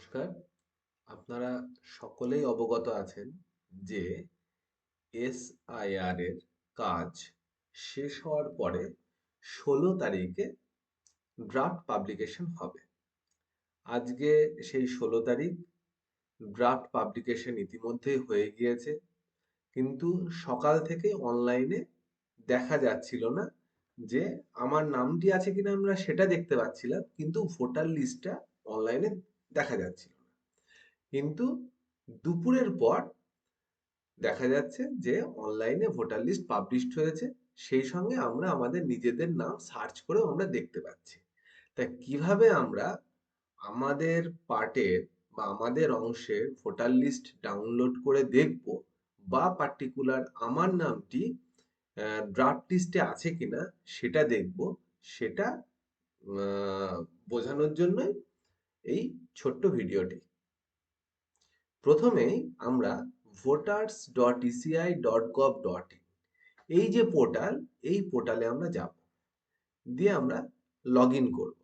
নমস্কার। আপনারা সকলেই অবগত আছেন যে এসআইআর এর কাজ শেষ হওয়ার পরে ষোলো তারিখে ড্রাফট পাবলিকেশন হবে। আজকে সেই ষোলো তারিখ ড্রাফট পাবলিকেশন ইতিমধ্যেই হয়ে গিয়েছে, কিন্তু সকাল থেকে অনলাইনে দেখা যাচ্ছিল না যে আমার নামটি আছে কিনা আমরা সেটা দেখতে পাচ্ছিলাম, কিন্তু ভোটার লিস্টটা অনলাইনে দেখা যাচ্ছিল না। কিন্তু দুপুরের পর দেখা যাচ্ছে যে অনলাইনে ভোটার লিস্ট পাবলিশড হয়েছে। সেই সঙ্গে আমরা আমাদের নিজেদের নাম সার্চ করেও আমরা দেখতে পাচ্ছি। তা কীভাবে আমরা আমাদের পার্টের বা আমাদের অংশের ভোটার লিস্ট ডাউনলোড করে দেখব বা পার্টিকুলার আমার নামটি ড্রাফট লিস্টে আছে কিনা সেটা দেখব। সেটা বোঝানোর জন্যই এই ছোট্ট ভিডিওটি। প্রথমেই আমরা voters dot ECI dot gov dot in এই যে পোর্টাল, এই পোর্টালে আমরা যাব। দিয়ে আমরা লগ ইন করব।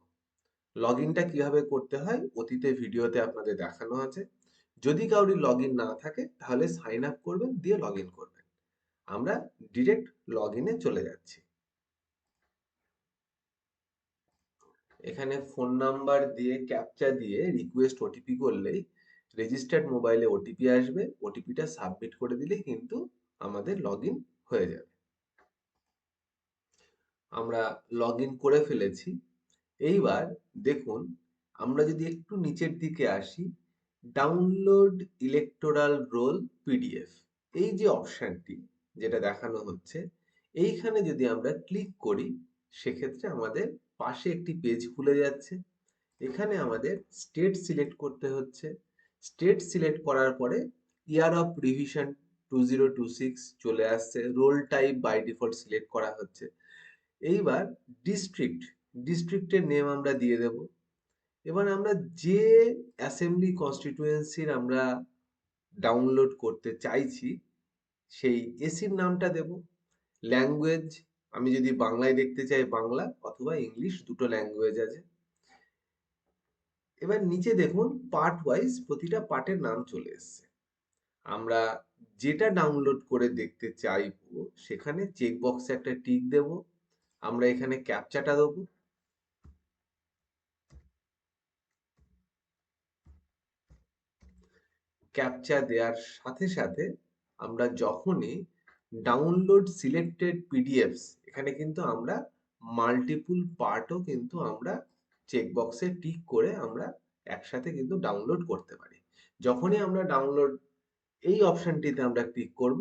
লগ ইনটা কীভাবে করতে হয়, অতীতে ভিডিওতে আপনাদের দেখানো আছে। যদি কাউরি লগ ইন না থাকে, তাহলে সাইন আপ করবেন, দিয়ে লগ ইন করবেন। আমরা ডিরেক্ট লগ ইনে চলে যাচ্ছি। এখানে ফোন নাম্বার দিয়ে ক্যাপচা দিয়ে রিকোয়েস্ট ওটিপি করলেই রেজিস্টার্ড মোবাইলে ওটিপি আসবে। ওটিপিটা সাবমিট করে দিলেই কিন্তু আমাদের লগ হয়ে যাবে। আমরা লগ করে ফেলেছি। এইবার দেখুন, আমরা যদি একটু নিচের দিকে আসি ডাউনলোড ইলেকটোরাল রোল পিডিএফ এই যে অপশানটি যেটা দেখানো হচ্ছে, এইখানে যদি আমরা ক্লিক করি, সেক্ষেত্রে আমাদের পাশে একটি পেজ খুলে যাচ্ছে। এখানে আমাদের স্টেট সিলেক্ট করতে হচ্ছে। স্টেট সিলেক্ট করার পরে year of revision two zero two six চলে আসছে। Roll type by default select করা হচ্ছে। এইবার ডিস্ট্রিক্ট ডিস্ট্রিক্টের নেম আমরা দিয়ে দেব। এবার আমরা যে অ্যাসেম্বলি কনস্টিটুয়েন্সির আমরা ডাউনলোড করতে চাইছি, সেই এসির নামটা দেব। ল্যাঙ্গুয়েজ আমি যদি বাংলায় দেখতে চাই বাংলা অথবা ইংলিশ দুটো ল্যাঙ্গুয়েজ আছে। এবার নিচে দেখুন পার্ট ওয়াইজ প্রতিটা পার্টের নাম চলে এসছে। আমরা যেটা ডাউনলোড করে দেখতে চাইব, সেখানে চেক বক্সে একটা টিক দেব। আমরা এখানে ক্যাপচাটা দেবো। ক্যাপচা দেওয়ার সাথে সাথে আমরা যখনই ডাউনলোড সিলেক্টেড পিডিএফস এখানে কিন্তু আমরা মাল্টিপুল পার্টও কিন্তু আমরা চেকবক্সে টিক করে আমরা একসাথে কিন্তু ডাউনলোড করতে পারি। যখনই আমরা ডাউনলোড এই অপশানটিতে আমরা ক্লিক করব,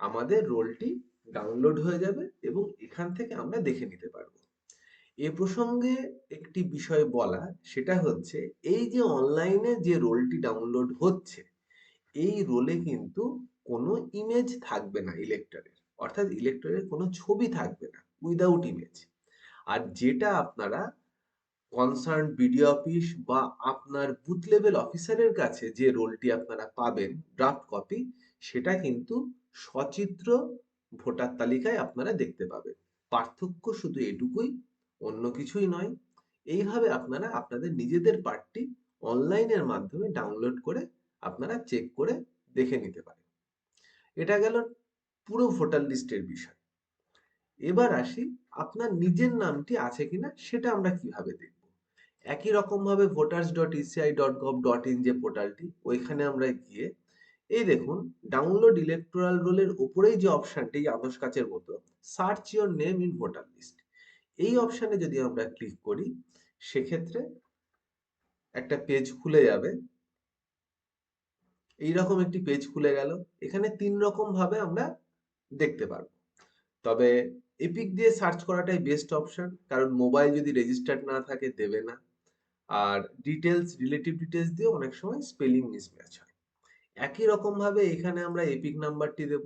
আমাদের রোলটি ডাউনলোড হয়ে যাবে এবং এখান থেকে আমরা দেখে নিতে পারব। এ প্রসঙ্গে একটি বিষয় বলা, সেটা হচ্ছে এই যে অনলাইনে যে রোলটি ডাউনলোড হচ্ছে, এই রোলে কিন্তু কোনো ইমেজ থাকবে না ইলেক্টরের অর্থাৎ ইলেক্টরের কোনো ছবি থাকবে উইদাউট ইমেজ আর যেটা আপনারা কনসার্ন বিডিও অফিস বা আপনার বুথ লেভেল অফিসারের কাছে যে রোলটি আপনারা পাবেন ড্রাফট কপি সেটা কিন্তু সচিত্র ভোটার তালিকায় আপনারা দেখতে পাবেন। পার্থক্য শুধু এটুকুই, অন্য কিছুই নয়। এইভাবে আপনারা আপনাদের নিজেদের পার্টটি অনলাইনের মাধ্যমে ডাউনলোড করে আপনারা চেক করে দেখে নিতে পারেন। এটা গেল পুরো ভোটার লিস্টের বিষয়। এবার আসি আপনার নিজের নামটি আছে কিনা সেটা আমরা কীভাবে দেখব? একই রকমভাবে voters dot ECI dot dot in যে পোর্টালটি, ওইখানে আমরা গিয়ে, এই দেখুন ডাউনলোড ইলেকট্রাল রোলের উপরেই যে অপশানটি আদর্শ কাচের মতো search your name in voter list এই অপশানে যদি আমরা ক্লিক করি, সেক্ষেত্রে একটা পেজ খুলে যাবে। এইরকম একটি পেজ খুলে গেল। এখানে তিন রকম ভাবে আমরা দেখতে পারব। তবে এপিক দিয়ে সার্চ করাটাই বেস্ট অপশন কারণ মোবাইল যদি রেজিস্টার্ড না থাকে, দেবে না। আর ডিটেলস রিলেটিভ ডিটেলস দিয়ে অনেক সময় স্পেলিং মিসম্যাচ হয়। একই রকম ভাবে এখানে আমরা এপিক নাম্বারটি দেব।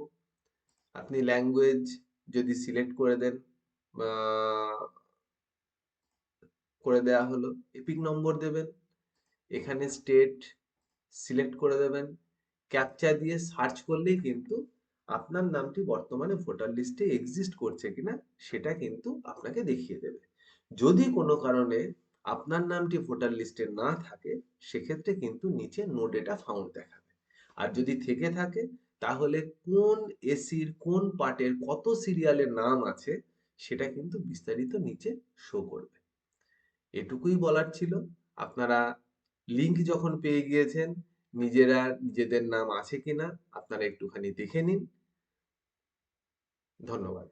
আপনি ল্যাঙ্গুয়েজ যদি সিলেক্ট করে দেন করে দেয়া হলো এপিক নম্বর দেবেন। এখানে স্টেট সিলেক্ট করে দেবেন। ক্যাপচা দিয়ে সার্চ করলেই কিন্তু আপনার নামটি বর্তমানে ভোটার লিস্টে এক্সিস্ট করছে কিনা সেটা কিন্তু আপনাকে দেখিয়ে দেবে। যদি কোনো কারণে আপনার নামটি ভোটার লিস্টে না থাকে, সেক্ষেত্রে কিন্তু নিচে নো ডেটা ফাউন্ড দেখাবে। আর যদি থেকে থাকে, তাহলে কোন এসির কোন পার্টের কত সিরিয়ালের নাম আছে, সেটা কিন্তু বিস্তারিত নিচে শো করবে। এটুকুই বলার ছিল। আপনারা লিঙ্ক যখন পেয়ে গিয়েছেন, নিজেরা নিজেদের নাম আছে কিনা, আপনারা একটুখানি দেখে নিন। ধন্যবাদ